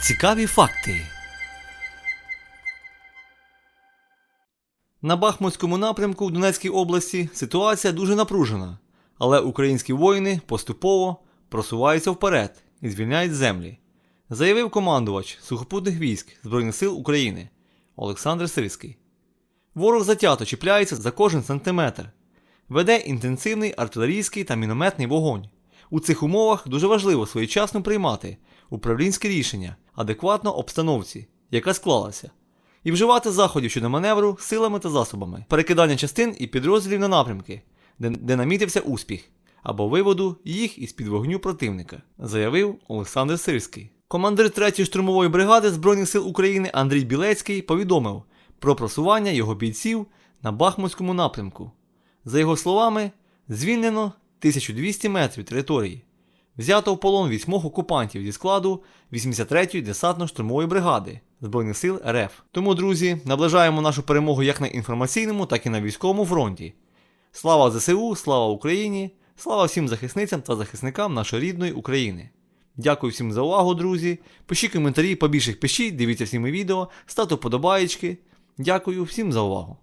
Цікаві факти. На Бахмутському напрямку в Донецькій області ситуація дуже напружена, але українські воїни поступово просуваються вперед і звільняють землі, заявив командувач сухопутних військ Збройних сил України Олександр Сирський. Ворог затято чіпляється за кожен сантиметр, веде інтенсивний артилерійський та мінометний вогонь. У цих умовах дуже важливо своєчасно приймати управлінське рішення адекватно обстановці, яка склалася, і вживати заходів щодо маневру силами та засобами, перекидання частин і підрозділів на напрямки, де, де намітився успіх, або виводу їх із під вогню противника, заявив Олександр Сирський. Командир 3-ї штурмової бригади Збройних сил України Андрій Білецький повідомив про просування його бійців на Бахмутському напрямку. За його словами, звільнено 1200 метрів території. Взято в полон вісьмох окупантів зі складу 83-ї десантно-штурмової бригади Збройних сил РФ. Тому, друзі, наближаємо нашу перемогу як на інформаційному, так і на військовому фронті. Слава ЗСУ, слава Україні, слава всім захисницям та захисникам нашої рідної України. Дякую всім за увагу, друзі. Пишіть коментарі, побільше пишіть, дивіться всі мої відео, ставте вподобаєчки. Дякую всім за увагу.